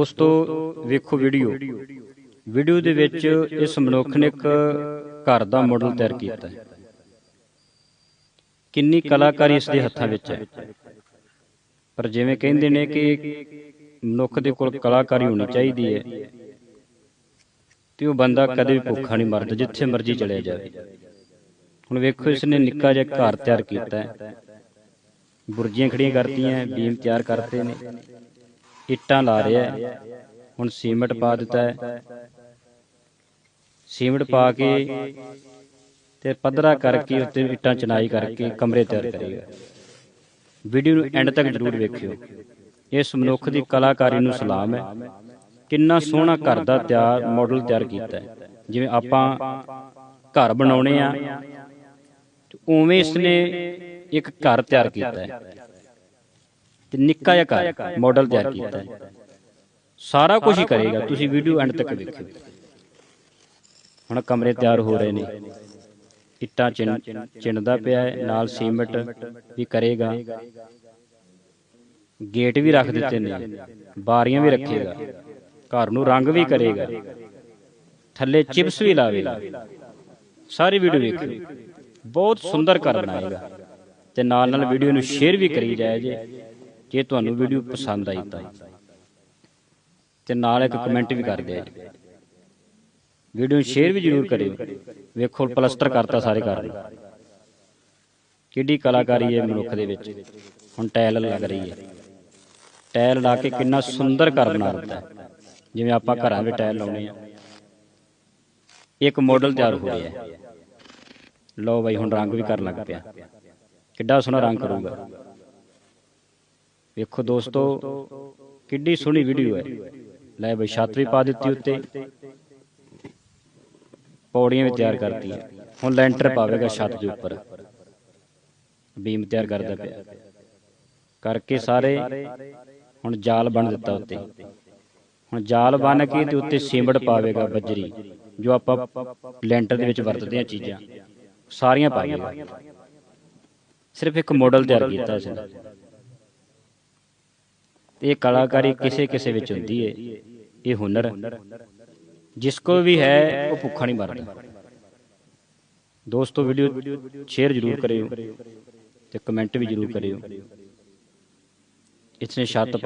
ਦੋਸਤੋ, ਵੇਖੋ video. Video ਦੇ ਵਿੱਚ ਇਸ ਮਨੁੱਖ ਨੇ ਇੱਕ ਘਰ ਦਾ ਮਾਡਲ ਤਿਆਰ ਕੀਤਾ ਹੈ। ਕਿੰਨੀ ਕਲਾਕਾਰੀ ਇਸ ਦੇ ਹੱਥਾਂ ਵਿੱਚ ਹੈ। ਪਰ ਜਿਵੇਂ ਕਹਿੰਦੇ ਨੇ ਕਿ ਮਨੁੱਖ ਦੇ ਕੋਲ ਕਲਾਕਾਰੀ ਹੋਣੀ ਚਾਹੀਦੀ ਹੈ ਤੇ ਉਹ ਬੰਦਾ ਕਦੇ ਵੀ ਭੁੱਖਾ ਨਹੀਂ ਮਰਦਾ, ਜਿੱਥੇ ਮਰਜ਼ੀ ਚਲਿਆ ਜਾਵੇ। ਹੁਣ ਵੇਖੋ ਇਸ ਨੇ ਨਿੱਕਾ ਜਿਹਾ ਘਰ ਤਿਆਰ ਕੀਤਾ ਹੈ। ਬੁਰਜੀਆਂ ਖੜੀਆਂ ਕਰਤੀਆਂ, ਬੀਮ ਤਿਆਰ ਕਰਤੇ ਨੇ। ਇੱਟਾਂ ਲਾ ਰਿਹਾ ਹੈ। ਹੁਣ ਸੀਮੈਂਟ ਪਾ ਦਿੱਤਾ ਹੈ। ਸੀਮੈਂਟ ਪਾ ਕੇ ਤੇ ਪੱਧਰਾ ਕਰਕੇ ਉੱਤੇ ਇੱਟਾਂ ਚਨਾਈ ਕਰਕੇ ਕਮਰੇ ਤਿਆਰ ਕਰੇਗਾ। ਵੀਡੀਓ ਨੂੰ ਐਂਡ ਤੱਕ ਜ਼ਰੂਰ ਵੇਖਿਓ। ਇਸ ਮਨੁੱਖ ਦੀ ਕਲਾਕਾਰੀ ਨੂੰ ਸਲਾਮ ਹੈ। ਕਿੰਨਾ ਸੋਹਣਾ ਘਰ ਦਾ ਤਿਆਰ ਮਾਡਲ ਤਿਆਰ ਕੀਤਾ ਹੈ। ਜਿਵੇਂ ਆਪਾਂ ਘਰ ਬਣਾਉਣੇ ਆ ਉਵੇਂ ਇਸ ਨੇ ਇੱਕ ਘਰ ਤਿਆਰ ਕੀਤਾ ਹੈ। ਤੇ ਨਿੱਕਾ ਜਿਹਾ ਘਰ ਮਾਡਲ ਤਿਆਰ ਕੀਤਾ ਹੈ ਸਾਰਾ ਕੁਝ ਹੀ ਕਰੇਗਾ ਤੁਸੀਂ ਵੀਡੀਓ ਐਂਡ ਤੱਕ ਵੇਖਿਓ ਹੁਣ ਕਮਰੇ ਤਿਆਰ ਹੋ ਰਹੇ ਨੇ। ਇੱਟਾਂ ਚਿਣਦਾ ਪਿਆ ਹੈ ਨਾਲ ਸੀਮੈਂਟ ਵੀ ਕਰੇਗਾ। ਗੇਟ ਵੀ ਰੱਖ ਦਿੱਤੇ ਨੇ ਬਾਰੀਆਂ ਵੀ ਰੱਖੇਗਾ। ਘਰ ਨੂੰ ਰੰਗ ਵੀ ਕਰੇਗਾ। ਥੱਲੇ ਚਿਪਸ ਵੀ ਲਾਵੇਗਾ। ਸਾਰੀ ਵੀਡੀਓ ਵੇਖਿਓ ਬਹੁਤ ਸੁੰਦਰ ਘਰ ਬਣਾਏਗਾ। ਤੇ ਨਾਲ ਨਾਲ ਵੀਡੀਓ ਨੂੰ ਸ਼ੇਅਰ ਵੀ ਕਰੀ ਜਾਇਆ ਜੇ। ਜੇ ਤੁਹਾਨੂੰ ਵੀਡੀਓ ਪਸੰਦ ਆਈ ਤਾਂ। ਤੇ ਨਾਲ ਇੱਕ ਕਮੈਂਟ ਵੀ ਕਰ ਦਿਆ ਜੀ। ਵੀਡੀਓ ਸ਼ੇਅਰ ਵੀ ਜ਼ਰੂਰ ਕਰਿਓ। ਵੇਖੋ ਪਲਸਟਰ ਕਰਤਾ ਸਾਰੇ ਘਰ ਨੂੰ। ਕਿਹੜੀ ਕਲਾਕਾਰੀ ਹੈ ਮਨੁੱਖ ਦੇ ਵਿੱਚ। ਹੁਣ ਟਾਇਲ ਲੱਗ ਰਹੀ ਹੈ। ਟਾਇਲ ਲਾ ਕੇ ਕਿੰਨਾ ਸੁੰਦਰ ਘਰ ਬਣਾ ਦਿੱਤਾ ਜਿਵੇਂ ਆਪਾਂ ਘਰਾਂ ਵਿੱਚ ਟਾਇਲ ਲਾਉਣੇ ਆ ਇੱਕ ਮਾਡਲ ਤਿਆਰ ਹੋ ਰਿਹਾ ਹੈ। ਲਓ ਬਾਈ, ਹੁਣ ਰੰਗ ਵੀ ਕਰਨ ਲੱਗ ਪਿਆ। ਕਿੱਡਾ ਸੋਹਣਾ ਰੰਗ ਕਰੂਗਾ। ਵੇਖੋ ਦੋਸਤੋ, ਕਿੱਡੀ ਸੋਹਣੀ ਵੀਡੀਓ ਹੈ। ਲੈ ਬਈ, ਛੱਤ ਵੀ ਪਾ ਦਿੱਤੀ ਉੱਤੇ। ਪੌੜੀਆਂ ਵੀ ਤਿਆਰ ਕਰਤੀਆਂ। ਹੁਣ ਲੈਂਟਰ ਪਾਵੇਗਾ ਛੱਤ ਦੇ ਉੱਪਰ। ਬੀਮ ਤਿਆਰ ਕਰਦਾ ਪਿਆ। ਕਰਕੇ ਸਾਰੇ ਹੁਣ ਜਾਲ ਬਣ ਦਿੱਤਾ ਉੱਤੇ। ਹੁਣ ਜਾਲ ਬਣ ਕੇ ਤੇ ਉੱਤੇ ਸੀਮਿੰਟ ਪਾਵੇਗਾ ਬੱਜਰੀ, ਜੋ ਆਪਾਂ ਲੈਂਟਰ ਦੇ ਵਿੱਚ ਵਰਤਦੇ ਹਾਂ ਚੀਜ਼ਾਂ। ਸਾਰੀਆਂ ਪਾਈਆਂ ਸਿਰਫ ਇੱਕ ਮਾਡਲ ਤਿਆਰ ਕੀਤਾ ਸੀ। ਤੇ ਇਹ ਕਲਾਕਾਰੀ ਕਿਸੇ ਕਿਸੇ ਵਿੱਚ ਹੁੰਦੀ ਹੈ ਇਹ ਹੁਨਰ ਜਿਸ ਕੋ ਵੀ ਹੈ, ਉਹ ਭੁੱਖਾ ਨਹੀਂ ਮਰਦਾ। ਦੋਸਤੋ ਵੀਡੀਓ ਸ਼ੇਅਰ ਜ਼ਰੂਰ ਕਰਿਓ ਤੇ ਕਮੈਂਟ ਵੀ ਜ਼ਰੂਰ ਕਰਿਓ। ਇਸਨੇ ਛੱਤ